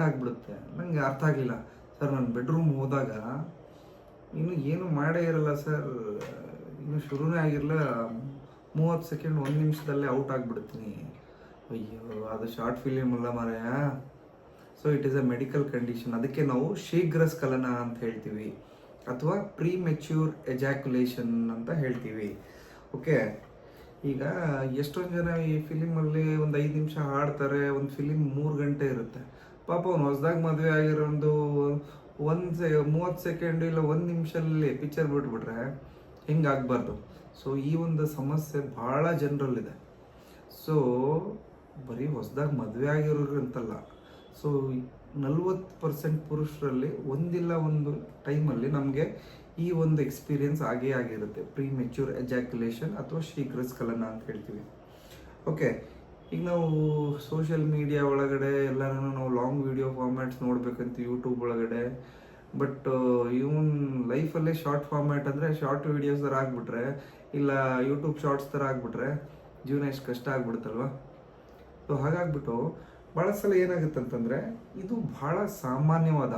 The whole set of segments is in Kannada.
ಎಂಡ್ ಆಗಿಬಿಡುತ್ತೆ ನನಗೆ ಅರ್ಥ ಆಗಲಿಲ್ಲ ಸರ್, ನಾನು ಬೆಡ್ರೂಮ್ ಹೋದಾಗ ಇನ್ನು ಏನು ಮಾಡೇ ಇರಲ್ಲ ಸರ್. ಇನ್ನು ಶುರುನೇ ಆಗಿರಲ್ಲ ಮೂವತ್ತು ಸೆಕೆಂಡ್, ಒಂದು ನಿಮಿಷದಲ್ಲೇ ಔಟ್ ಆಗಿಬಿಡ್ತೀನಿ. ಅಯ್ಯೋ, ಅದು ಶಾರ್ಟ್ ಫಿಲಿಮ್ ಅಲ್ಲ ಮಾರಾಯ so it is a medical condition ಅದಕ್ಕೆ ನಾವು ಶೀಘ್ರ ಸ್ಖಲನ ಅಂತ ಹೇಳ್ತೀವಿ. ಅಥವಾ ಪ್ರೀ ಮೆಚ್ಯೂರ್ ಎಜಾಕ್ಯುಲೇಷನ್ ಅಂತ ಹೇಳ್ತೀವಿ. ಓಕೆ? ಈಗ ಎಷ್ಟೊಂದು ಜನ ಈ ಫಿಲಿಮಲ್ಲಿ ಒಂದು ಐದು ನಿಮಿಷ ಹಾಡ್ತಾರೆ, ಒಂದು ಫಿಲಿಮ್ ಮೂರು ಗಂಟೆ ಇರುತ್ತೆ. ಪಾಪ ಅವನು ಹೊಸದಾಗಿ ಮದುವೆ ಆಗಿರೋ ಒಂದು ಸೆ, ಮೂವತ್ತು ಸೆಕೆಂಡ್ ಇಲ್ಲ ಒಂದು ನಿಮಿಷದಲ್ಲಿ ಪಿಕ್ಚರ್ ಬಿಟ್ಬಿಟ್ರೆ ಹಿಂಗಾಗಬಾರ್ದು ಸೊ ಈ ಒಂದು ಸಮಸ್ಯೆ ಭಾಳ ಜನರಲ್ಲಿದೆ. ಸೊ ಬರೀ ಹೊಸದಾಗಿ ಮದುವೆ ಆಗಿರೋರು ಅಂತಲ್ಲ ಸೊ ನಲ್ವತ್ತು ಪರ್ಸೆಂಟ್ ಪುರುಷರಲ್ಲಿ ಒಂದಿಲ್ಲ ಒಂದು ಟೈಮಲ್ಲಿ ನಮಗೆ ಈ ಒಂದು ಎಕ್ಸ್ಪೀರಿಯೆನ್ಸ್ ಆಗೇ ಆಗಿರುತ್ತೆ. ಪ್ರೀ ಮೆಚ್ಯೂರ್ ಎಜಾಕ್ಯುಲೇಷನ್ ಅಥವಾ ಶೀಘ್ರ ಸ್ಖಲನ ಅಂತ ಹೇಳ್ತೀವಿ. ಓಕೆ ಈಗ ನಾವು ಸೋಷಿಯಲ್ ಮೀಡಿಯಾ ಒಳಗಡೆ ಎಲ್ಲರೂ ನಾವು ಲಾಂಗ್ ವಿಡಿಯೋ ಫಾರ್ಮ್ಯಾಟ್ಸ್ ನೋಡ್ಬೇಕಂತ ಯೂಟ್ಯೂಬ್ ಒಳಗಡೆ. ಬಟ್ ಇವನ್ ಲೈಫಲ್ಲೇ ಶಾರ್ಟ್ ಫಾರ್ಮ್ಯಾಟ್ ಅಂದರೆ ಶಾರ್ಟ್ ವಿಡಿಯೋಸ್ ಥರ ಆಗಿಬಿಟ್ರೆ, ಇಲ್ಲ ಯೂಟ್ಯೂಬ್ ಶಾರ್ಟ್ಸ್ ಥರ ಆಗಿಬಿಟ್ರೆ ಜೀವನ ಎಷ್ಟು ಕಷ್ಟ ಆಗ್ಬಿಡುತ್ತಲ್ವಾ? ಸೊ ಹಾಗಾಗ್ಬಿಟ್ಟು ಭಾಳ ಸಲ ಏನಾಗುತ್ತೆ ಅಂತಂದರೆ ಇದು ಭಾಳ ಸಾಮಾನ್ಯವಾದ,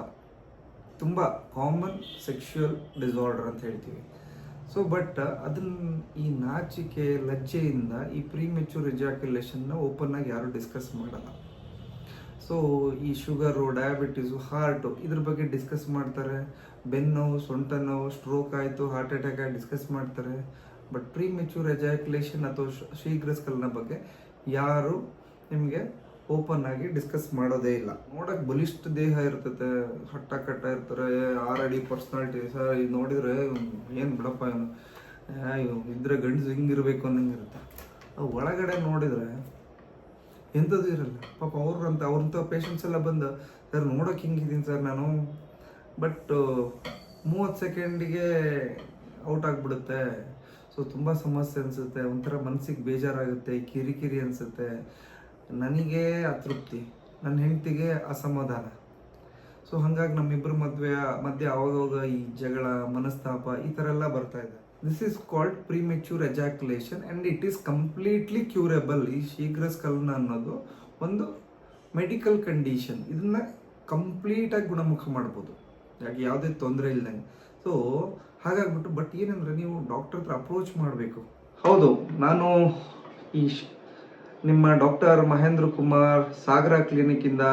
ತುಂಬ ಕಾಮನ್ ಸೆಕ್ಷುಯಲ್ ಡಿಸಾರ್ಡರ್ ಅಂತ ಹೇಳ್ತೀವಿ. ಸೊ ಬಟ್ ಅದನ್ನ ಈ ನಾಚಿಕೆ ಲಜ್ಜೆಯಿಂದ ಈ ಪ್ರೀ ಮೆಚೂರ್ ಎಜಾಕ್ಯುಲೇಷನ್ನ ಓಪನ್ ಆಗಿ ಯಾರು ಡಿಸ್ಕಸ್ ಮಾಡಲ್ಲ. ಸೊ ಈ ಶುಗರು ಡಯಾಬಿಟೀಸು ಹಾರ್ಟು ಇದ್ರ ಬಗ್ಗೆ ಡಿಸ್ಕಸ್ ಮಾಡ್ತಾರೆ. ಬೆನ್ನೋವು ನೋವು ಸೊಂಟ ನೋವು ಸ್ಟ್ರೋಕ್ ಆಯಿತು ಹಾರ್ಟ್ ಅಟ್ಯಾಕ್ ಆಗಿ ಡಿಸ್ಕಸ್ ಮಾಡ್ತಾರೆ. ಬಟ್ ಪ್ರೀ ಮೆಚೂರ್ ಎಜಾಕ್ಯುಲೇಷನ್ ಅಥವಾ ಶೀಘ್ರ ಸ್ಕಲ್ನ ಬಗ್ಗೆ ಯಾರು ನಿಮಗೆ ಓಪನ್ ಆಗಿ ಡಿಸ್ಕಸ್ ಮಾಡೋದೇ ಇಲ್ಲ. ನೋಡಕ್ ಬಲಿಷ್ಠ ದೇಹ ಇರ್ತದೆ ಹಟ್ಟ ಕಟ್ಟ ಇರ್ತಾರೆ ಆರ್ ಅಡಿ ಪರ್ಸ್ನಾಲಿಟಿ, ಸರ್, ಇದು ನೋಡಿದ್ರೆ, ಏನು ಬಿಡಪ್ಪ ಇವನು? ಇದ್ರೆ ಗಂಡಸು ಹಿಂಗಿರ್ಬೇಕು ಅನ್ನಂಗಿರುತ್ತೆ. ಒಳಗಡೆ ನೋಡಿದ್ರೆ ಎಂಥದ್ದು ಇರಲ್ಲ. ಪಾಪ ಅವ್ರಂತ ಅವ್ರಂಥ ಪೇಷಂಟ್ಸ್ ಎಲ್ಲ ಬಂದು, ಸರ್, ನೋಡೋಕೆ ಹಿಂಗಿದ್ದೀನಿ ಸರ್ ನಾನು. ಬಟ್ ಮೂವತ್ತು ಸೆಕೆಂಡಿಗೆ ಔಟ್ ಆಗಿಬಿಡುತ್ತೆ. ಸೊ ತುಂಬ ಸಮಸ್ಯೆ ಅನಿಸುತ್ತೆ. ಒಂಥರ ಮನಸ್ಸಿಗೆ ಬೇಜಾರಾಗುತ್ತೆ, ಕಿರಿಕಿರಿ ಅನಿಸುತ್ತೆ. ನನಗೆ ಅತೃಪ್ತಿ, ನನ್ನ ಹೆಂಡತಿಗೆ ಅಸಮಾಧಾನ. ಸೊ ಹಾಗಾಗಿ ನಮ್ಮಿಬ್ಬರ ಮದುವೆ, ಮಧ್ಯೆ ಆವಾಗವಾಗ ಈ ಜಗಳ, ಮನಸ್ತಾಪ ಈ ಥರ ಎಲ್ಲ ಬರ್ತಾ ಇದೆ. This is called premature ejaculation and it is completely curable ಈ ಶೀಘ್ರ ಸ್ಖಲನ ಅನ್ನೋದು ಒಂದು ಮೆಡಿಕಲ್ ಕಂಡೀಷನ್ ಇದನ್ನ ಕಂಪ್ಲೀಟಾಗಿ ಗುಣಮುಖ ಮಾಡ್ಬೋದು. ಯಾಕೆ ಯಾವುದೇ ತೊಂದರೆ ಇಲ್ಲದಂಗೆ ಸೊ ಹಾಗಾಗ್ಬಿಟ್ಟು ಬಟ್ ಏನಂದ್ರೆ ನೀವು ಡಾಕ್ಟರ್ ಹತ್ರ ಅಪ್ರೋಚ್ ಮಾಡಬೇಕು. ಹೌದು, ನಾನು ಈ ನಿಮ್ಮ ಡಾಕ್ಟರ್ ಮಹೇಂದ್ರ ಕುಮಾರ್ ಸಾಗರ ಕ್ಲಿನಿಕ್ಕಿಂದ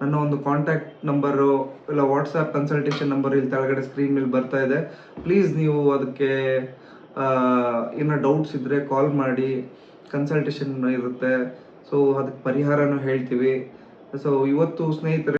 ನನ್ನ ಒಂದು ಕಾಂಟ್ಯಾಕ್ಟ್ ನಂಬರು ಇಲ್ಲ ವಾಟ್ಸಪ್ ಕನ್ಸಲ್ಟೇಷನ್ ನಂಬರ್ ಇಲ್ಲಿ ಕೆಳಗಡೆ ಸ್ಕ್ರೀನ್ ಮೇಲೆ ಬರ್ತಾ ಇದೆ. ಪ್ಲೀಸ್ ನೀವು ಅದಕ್ಕೆ ಏನು ಏನೋ ಡೌಟ್ಸ್ ಇದ್ದರೆ ಕಾಲ್ ಮಾಡಿ. ಕನ್ಸಲ್ಟೇಷನ್ ಇರುತ್ತೆ. ಸೊ ಅದಕ್ಕೆ ಪರಿಹಾರನೂ ಹೇಳ್ತೀವಿ. ಸೊ ಇವತ್ತು ಸ್ನೇಹಿತರೆ